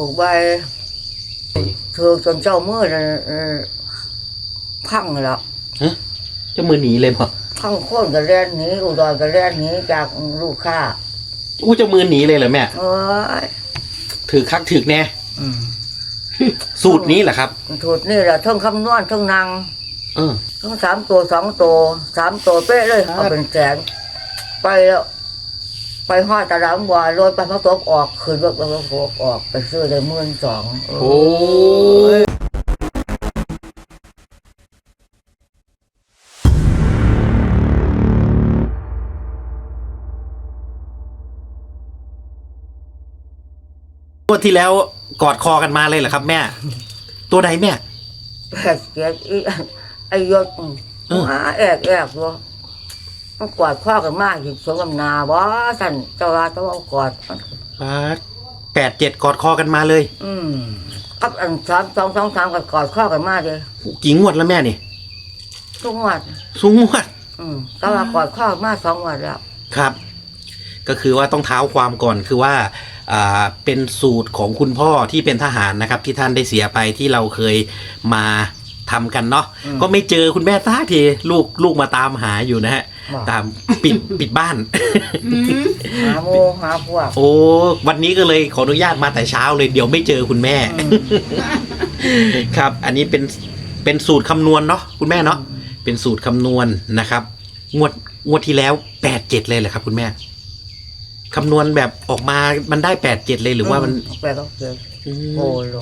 ปลูกใบถือจนเจ้ามือนั่นเอ่อพังแล้วเจะมือหนีเลยบ่พังโค่นกระแล่นหนี้อุดรกระแล่นหนี้จากลูกค้าอู้เจะมือหนีเลยเหรอแม่เอ้ยถือคักถือแน่อืมสูตรนี้แหละครับถูกนี่แหละทั้งคำนวณทั้งนางเออทั้งสามตัวสองตัวสามตัวเป๊ะเลยครับเอาเป็นแสนไปแล้ว ไปห้อยตลาดบัวรถไปพระตกออกคืนรถไปพระตกออกไปซื้อได้หมื่นสองโอ้ยงวดที่แล้วกอดคอกันมาเลยเหรอครับ แม่ ตัวไหนแม่แปดเจ็ดอีไอ้ยศเออหาแอกแอกวะ มันกอดข้อกันมากอยู่สมกับนาบ่สันเจ้าว่าเจ้าเอากอดมันแปดเจ็ดกอดคอกันมาเลย อืมกับอันสามสองสองสามกับกอดข้อกันมากเลยกี่งวดแล้วแม่นี่ทุกงวดสูงงวด อืมก็ว่ากอดข้อกันมาสองงวดแล้ว ครับ ก็คือว่าต้องเท้าความก่อนคือว่าอ่าเป็นสูตรของคุณพ่อที่เป็นทหารนะครับ ที่ท่านได้เสียไปที่เราเคยมา ทำกันเนาะอืมก็ไม่เจอคุณแม่สักทีลูกลูกมาตามหาอยู่นะฮะบอกตามปิดปิดบ้าน หาโมหาพวก โอ้วันนี้ก็เลยขออนุญาตมาแต่เช้าเลยเดี๋ยวไม่เจอคุณแม่ ครับ อันนี้เป็นเป็นสูตรคำนวณเนาะคุณแม่เนาะเป็นสูตรคำนวณนะครับ งวดงวดที่แล้วแปดเจ็ดเลยเหรอครับ คุณแม่คำนวณแบบออกมามันได้แปดเจ็ดเลยหรือว่ามันไปก็เกิดอืโกมโล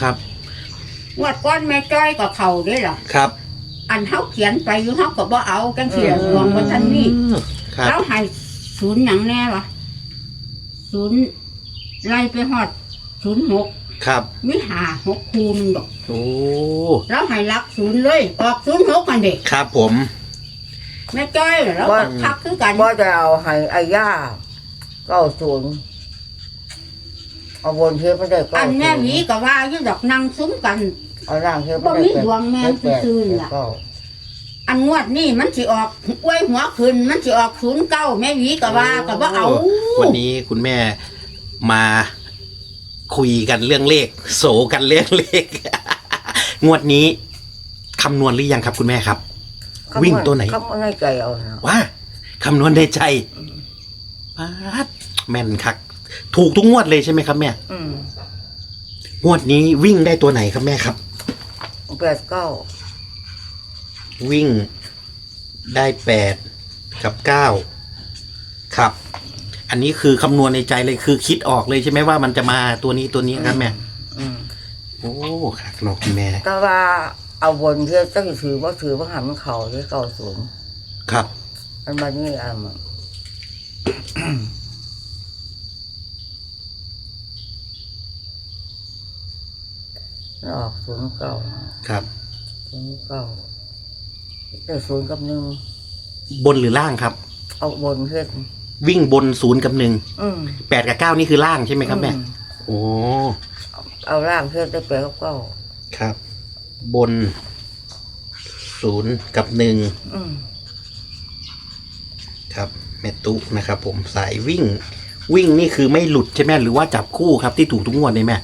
ครับ งวดก้อนแม่จ้อยก็เข่าได้หรอครับ อันเฮาเขียนไปอยู่เฮาก็บ่เอากันเสียรวมบ่ทันนี้ครับแล้วให้ศูนย์หยังแน่วะศูนย์ไล่ไปฮอดศูนย์หกครับมีหาหกคูณดอกโอ้แล้วให้รักศูนย์เลยออกศูนย์หกมันเด็กครับผมแม่จ้อยเหรอแล้วก็ทักคือกันว่าจะเอาให้ไอ้ย่าเก้าศูนย์เอาบนเทปไม่ได้เก้าอันศูนย์แม่หวีก็ว่าอยู่ดอกนั่งซุ้มกัน เอาล่างเทปบ่ไม่ได้มีดวงแม่นแปดซื่อๆล่ะ เก้าอันงวดนี่มันสิออกอวยหัวขึ้น มันสิออกศูนย์เก้าแม่หวีก็ว่าก็บ่เอา วันนี้คุณแม่มาคุยกันเรื่องเลข โศกันเรื่องเลข งวดนี้คำนวณหรือยังครับคุณแม่ครับ วิ่งตัวไหน คำว่าในใจเอานะว่าคำนวณในใจปาดแม่นคัก ถูกทุกงวดเลยใช่ไหมครับแม่อืมงวดนี้วิ่งได้ตัวไหนครับแม่ครับ แปดเก้าวิ่งได้แปดกับเก้าครับ อันนี้คือคำนวณในใจเลยคือคิดออกเลยใช่ไหมว่ามันจะมาตัวนี้ตัวนี้ครับแม่อืมโอ้คักเนอกคุณแม่ก็ว่าเอาบนเทปต้องถือว่าถือว่าหันมันเข่าที่เก้าศูนย์ครับ อันบันนี้อะมัน ออกศูนย์เก้าครับศูนย์เก้าได้ศูนย์กับหนึ่งบนหรือล่างครับ เอาบนเฮ็ดวิ่งบนศูนย์กับหนึ่งอืมแปดกับเก้านี่คือล่างใช่ไหมครับแม่อืโอ้เอาร่างเฮ็ดได้แปดกับเก้าครับ บนศูนย์กับหนึ่งอืมครับแม่ตุนะครับ ผมสายวิ่ง วิ่งนี่คือไม่หลุดใช่ไหมหรือว่าจับคู่ครับที่ถูกทุกงวดเลยแม่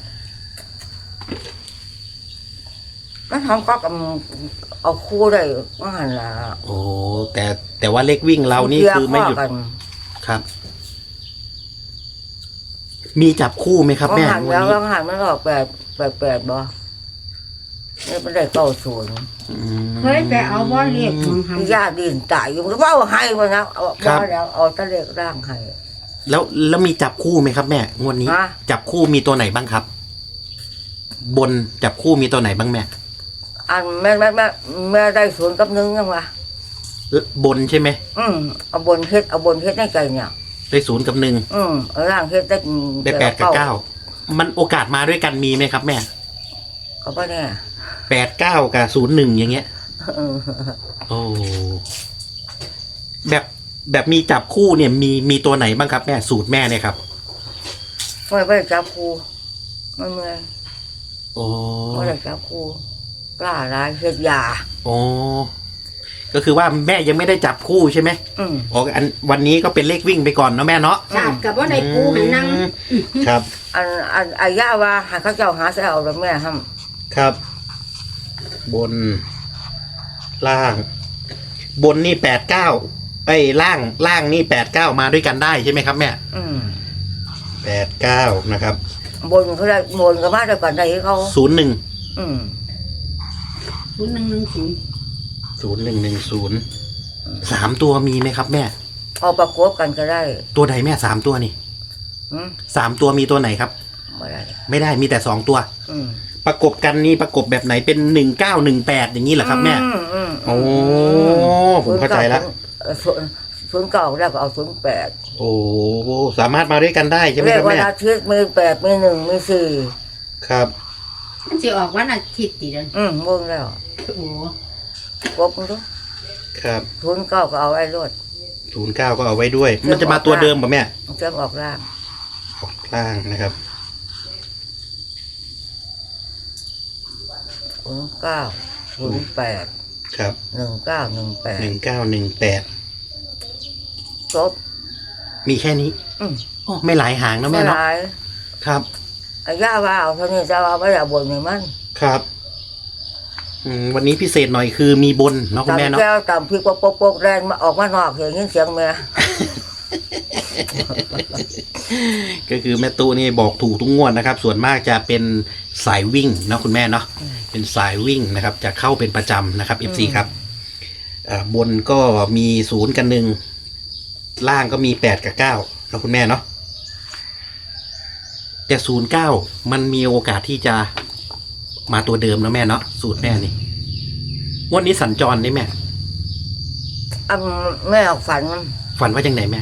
มันทำก็กับเอาคู่ได้ว่าหันละโอ้แต่แต่ว่าเลขวิ่งเรานี่คือไม่หยุดเกี่ยวข้อกันครับ มีจับคู่ไหมครับว่าแม่หันวันแล้วนี้ว่าหันมันออกแปดแปดแปดบ่นี่มันได้เก้าศูนย์อืม เคยไปเอาบ่เรียกของหันญาติดินตายอยู่มันก็ว่าเอาให้มานะเอาครับ ว่าแล้วเอาตะเล็กร่างให้ แล้วแล้วมีจับคู่ไหมครับ แม่งวดนี้ ฮะ จับคู่มีตัวไหนบ้างครับ บนจับคู่มีตัวไหนบ้างแม่ อันแม่แม่แม่แม่ได้ศูนย์กับหนึ่งยังวะบนใช่ไหมอืมเอาบนเฮ็ดเอาบนเฮ็ดในใจเนี่ยได้ศูนย์กับหนึ่งอืมเอาร่างเฮ็ดได้ได้แปดกับเก้ามันโอกาสมาด้วยกันมีไหมครับแม่เขาก็เนี่ยแปดเก้ากับศูนย์หนึ่งอย่างเงี้ยเออโอ้แบบแบบมีจับคู่เนี่ยมีมีตัวไหนบ้างครับแม่สูตรแม่เนี่ยครับไม่ไปจับครูไม่เมื่อยโอ้ไม่ได้จับครู กล้าร้ายเฮ็ดยาโอ้ก็คือว่าแม่ยังไม่ได้จับคู่ใช่ไหมอืมอ๋ออันวันนี้ก็เป็นเลขวิ่งไปก่อนเนาะแม่เนาะชาติกับว่าได้ปูให้นั่ง อืมครับ อันอันอายาว่าให้เขาเจ้าหาเสเอาแล้วแม่ทครับ บน ล่าง บนนี่แปดเก้าไอ้ยล่างล่างนี่แปดเก้ามาด้วยกันได้ใช่ไหมครับแม่ำอืมแปดเก้านะครับบนเขาได้บนก็มาได้ก่อนได้เขาศูนย์หนึ่งอืม ศูนย์หนึ่งหนึ่งศูนย์ศูนย์หนึ่งหนึ่งศูนย์สามตัวมีไหมครับ แม่ เอาประกบกันก็ได้ตัวไหนแม่สามตัวนี่อืมสามตัวมีตัวไหนครับไม่ได้ไม่ได้มีแต่สองตัว อืมประกบกันนี่ประกบแบบไหนเป็นหนึ่งเก้าหนึ่งแปดอย่างนี้เหรอครับแม่ อือืมโอ้ผมเข้าใจละศูนย์ศูนย์เก้าแล้วก็เอาศูนย์แปดโอ้สามารถมาด้วยกันได้ใช่ไหมเรีคยรักบว่าแม่อาทิตย์มีแปดมีหนึ่งมีสี่ครับ มันจะออกวันอาทิตย์ติเดนอืมเบิ่งแล้ว โอ้กบมันดูครับศูนย์เก้าก็เอาไอ้รถศูนย์เก้าก็เอาไว้ด้วย มันจะมาตัวเดิมป่ะแม่มันจะออกล่างออกล่างนะครับศูนย์เก้าศูนย์แปดครับหนึ่งเก้าหนึ่งแปดหนึ่งเก้าหนึ่งแปดจบมีแค่นี้อืมโอ้ไม่หลายหางนะไม่แม่เนาะหลายครับ ไอ้ย่าว่าเอาเท่านี้จะเอาไว้เอาบนในมัน ครับ อืมวันนี้พิเศษหน่อยคือมีบนเนาะคุณแม่เนาะ ตำแก้วตำพริกโป๊กโป๊กแรงมาออกมานอกเห็นยินเสียงแม่ก็คือแม่ตู้นี่บอกถูกทุกงวดนะครับ ส่วนมากจะเป็นสายวิ่งเนาะคุณแม่เนาะเป็นสายวิ่งนะครับ จะเข้าเป็นประจำนะครับ FC ครับอ่าบนก็มีศูนย์กับหนึ่งล่างก็มีแปดกับเก้าเนาะคุณแม่เนาะแต่ศูนย์เก้ามันมีโอกาสที่จะ มาตัวเดิมนะแม่เนาะสูตรแม่นี่งวันนี้สัญจรได้แม่อันแม่ออกฝันมันฝันว่าจังไหนแม่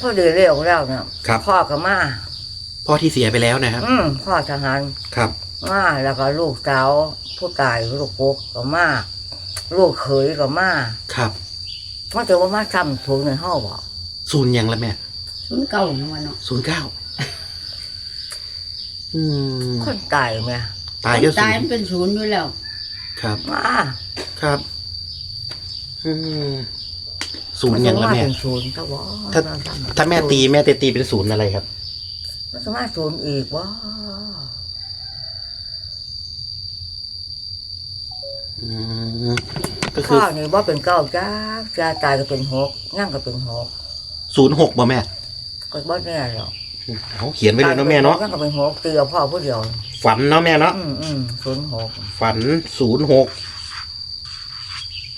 พอดีเรียกแล้วเนี่ยครับ พ่อกับมาพ่อที่เสียไปแล้วนะครับ อืมพ่อทหารครับ มาแล้วก็ลูกสาวผู้ตายลูกโป๊กก็มาลูกเขยก็มาครับมันจะว่ามาซ้ำถูกในห้องบอกศูนย์ยังแล้วแม่ศูนย์เก่านะวันเนาะศูนย์เก้าอืมคนตายแม่ ตายก็ศูตายนมันย์เป็นศูนย์อยู่แล้ว ครับมาครับอืมศูนย์ยังแล้วแม่นจะาเป็นศูนย์ถ้าว่าถ้า ถ้าแม่ตีแม่จะตีเป็นศูนย์อะไรครับ มันจะมาศูนย์อีกว่าอืมก็คืพ่ออนี่ว่าเป็นเก้าจ้าจะตายก็เป็นหกย่างก็เป็นหกศูนย์หกบ่แม่ ก็บ่แน่หรอก เอาเขียนไว้เลยเนาะแม่เนาะย่างก็เป็นหกตีเอาพ่อผู้เดียว ฝันเนาะแม่เนาะอืมอืมศูนย์หกฝันศูนย์หก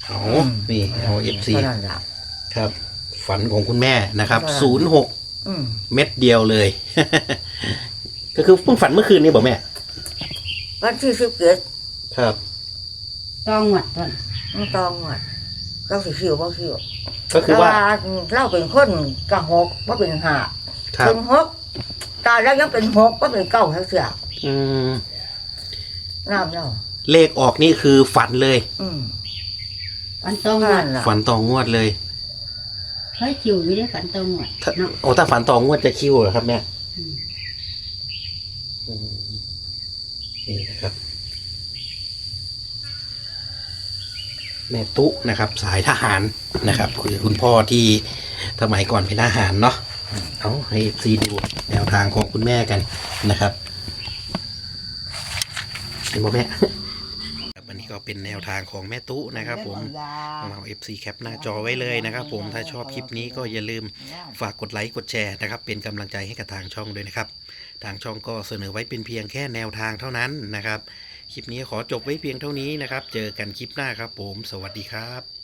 เอาอืมนี่เอาเอฟซีเท่านั้นล่ะ ครับ ฝันของคุณแม่นะครับเท่านั้นศูนย์หกอืมเม็ดเดียวเลย ก็คือเพิ่งฝันเมื่อคืนนี้บ่แม่ วันที่สิบเจ็ดครับ ต้องหวัดตอนมันต้องอะเราสิคิวบ่คิวก็คือว่า แต่เราเป็นคนกะหกว่าเป็นห้าครับเป็นหก ตายแล้วยังเป็นหกว่าเป็นเก้าทั้งเสียอืมน้ำเนาะเลขออกนี่คือฝันเลย อืมฝันต้องหวันั่ดนล่ะฝันต่องวดเลยเคยคิวอยู่ได้ฝันต้องหวัดถ้าเนาะโอ้ถ้าฝันต่องวดจะคิวเหรอครับแม่อืมอืมนี่นะครับ แม่ตุนะครับ สายทหารนะครับคือคุณพ่อที่สมัยก่อนเป็นทหารเนาะ เอาให้ซีดูแนวทางของคุณแม่กันนะครับเห็นไหมแม่บอันนี้ก็เป็นแนวทางของแม่ตุนะครับผมเอา FC แคปหน้าจอไว้เลยนะครับผมถ้าชอบคลิปนี้ก็อย่าลืมฝากกดไลค์กดแชร์นะครับ เป็นกำลังใจให้กับทางช่องด้วยนะครับ ทางช่องก็เสนอไว้เป็นเพียงแค่แนวทางเท่านั้นนะครับ คลิปนี้ขอจบไว้เพียงเท่านี้นะครับ เจอกันคลิปหน้าครับผม สวัสดีครับ